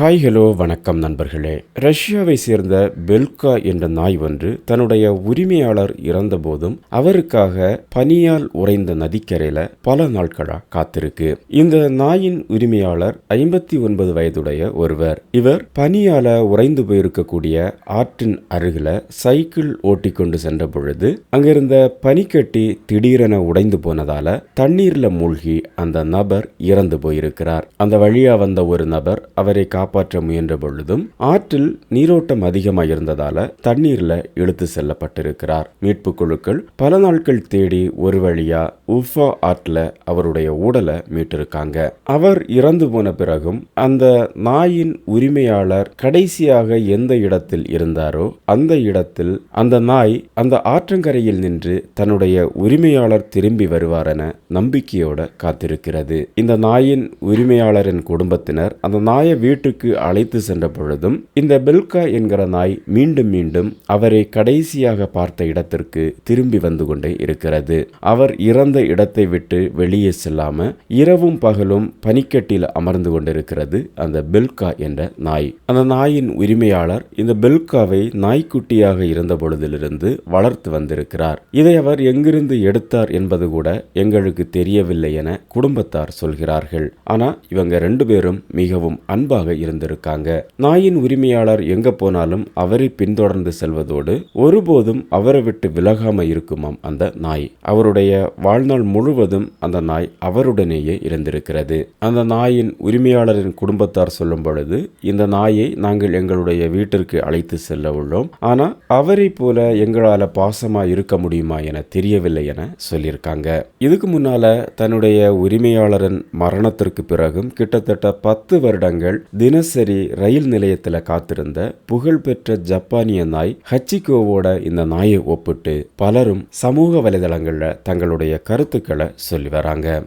Hi hello வணக்கம் நண்பர்களே. ரஷ்யாவை சேர்ந்த பெல்கா என்ற நாய் ஒன்று தன்னுடைய உரிமையாளர் இறந்தபோதும் அவருக்காக பனியால் உறைந்த நதிக்கரையில பல நாட்களா காத்திருக்கு. இந்த நாயின் உரிமையாளர் ஐம்பத்தி ஒன்பது வயதுடைய ஒருவர். இவர் பனியால உறைந்து போயிருக்கக்கூடிய ஆற்றின் அருகில சைக்கிள் ஓட்டி கொண்டு சென்ற பொழுது அங்கிருந்த பனிக்கட்டி திடீரென உடைந்து போனதால தண்ணீர்ல மூழ்கி அந்த நபர் இறந்து போயிருக்கிறார். அந்த வழியா வந்த ஒரு நபர் அவரை காப்பாற்ற முயன்ற பொழுதும் ஆற்றில் நீரோட்டம் அதிகமாக இருந்ததால தண்ணீர்ல இழுத்து செல்லப்பட்டிருக்கிறார். மீட்பு குழுக்கள் பல நாட்கள் தேடி ஒரு வழியா உஃபா ஆற்றுல அவருடைய உடலை மீட்டிருக்காங்க. அவர் இறந்து போன பிறகும் அந்த நாயின் உரிமையாளர் கடைசியாக எந்த இடத்தில் இருந்தாரோ அந்த இடத்தில் அந்த நாய் அந்த ஆற்றங்கரையில் நின்று தன்னுடைய உரிமையாளர் திரும்பி வருவார் என நம்பிக்கையோட காத்திருக்கிறது. இந்த நாயின் உரிமையாளரின் குடும்பத்தினர் அந்த நாயை வீட்டுக்கு அழைத்து சென்ற பொழுதும் இந்த பெல்கா என்கிற நாய் மீண்டும் மீண்டும் அவரை கடைசியாக பார்த்த இடத்திற்கு திரும்பி வந்து கொண்டே இருக்கிறது. அவர் இறந்த இடத்தை விட்டு வெளியே செல்லாம இரவும் பகலும் பனிக்கட்டில் அமர்ந்து கொண்டிருக்கிறது அந்த பெல்கா என்ற நாய். அந்த நாயின் உரிமையாளர் இந்த பெல்காவை நாய்க்குட்டியாக இருந்த பொழுதிலிருந்து வளர்த்து வந்திருக்கிறார். இதை அவர் எங்கிருந்து எடுத்தார் என்பது கூட எங்களுக்கு தெரியவில்லை என குடும்பத்தார் சொல்கிறார்கள். ஆனா இவங்க ரெண்டு பேரும் மிகவும் அன்பாக இருந்திருக்காங்க. நாயின் உரிமையாளர் எங்க போனாலும் அவரை பின்தொடர்ந்து செல்வதோடு ஒருபோதும் அவரை விட்டு விலகாம இருக்குமாம் அந்த நாய். அவருடைய வாழ்நாள் முழுவதும் அந்த நாய் அவருடனேயே இருந்திருக்கிறது. அந்த நாயின் உரிமையாளரின் குடும்பத்தார் சொல்லும் பொழுது இந்த நாயை நாங்கள் எங்களுடைய வீட்டிற்கு அழைத்து செல்ல உள்ளோம். ஆனா அவரை போல எங்களால பாசமா இருக்க முடியுமா என தெரியவில்லை என சொல்லியிருக்காங்க. இதுக்கு முன்னால தன்னுடைய உரிமையாளரின் மரணத்திற்கு பிறகும் கிட்டத்தட்ட பத்து வருடங்கள் தினசரி ரயில் நிலையத்தில் காத்திருந்த புகழ்பெற்ற ஜப்பானிய நாய் ஹச்சிகோவோட இந்த நாயை ஒப்பிட்டு பலரும் சமூக வலைதளங்களில் தங்களுடைய கருத்துக்களை சொல்லி வராங்க.